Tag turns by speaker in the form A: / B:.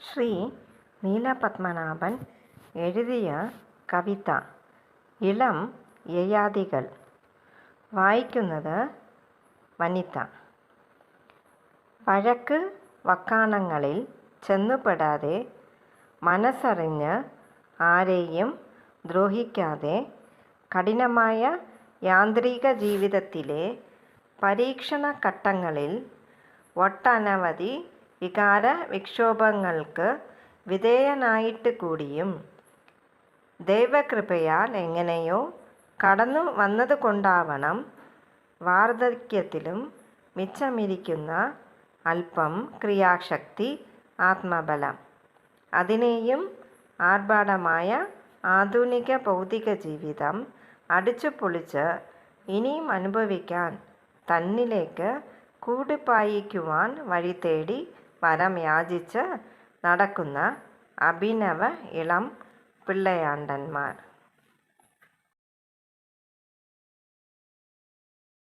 A: ശ്രീ നീലപത്മനാഭൻ എഴുതിയ കവിത ഇളം യയാദികൾ വായിക്കുന്നത് വനിത. വഴക്ക് വക്കാണങ്ങളിൽ ചെന്നുപെടാതെ മനസ്സറിഞ്ഞ് ആരെയും ദ്രോഹിക്കാതെ കഠിനമായ യാന്ത്രിക ജീവിതത്തിലെ പരീക്ഷണ ഘട്ടങ്ങളിൽ ഒട്ടനവധി വികാര വിക്ഷോഭങ്ങൾക്ക് വിധേയനായിട്ട് കൂടിയും ദൈവകൃപയാൽ എങ്ങനെയോ കടന്നു വന്നതുകൊണ്ടാവണം വാർദ്ധക്യത്തിലും മിച്ചമിരിക്കുന്ന അല്പം ക്രിയാശക്തി ആത്മബലം. അതിനെയും ആർഭാടമായ ആധുനിക ഭൗതിക ജീവിതം അടിച്ചു പൊളിച്ച് ഇനിയും അനുഭവിക്കാൻ തന്നിലേക്ക് കൂടിപ്പായിക്കുവാൻ വഴിതേടി വരം യാചിച്ച് നടക്കുന്ന അഭിനവ ഇളം പിള്ളയാണ്ടന്മാർ.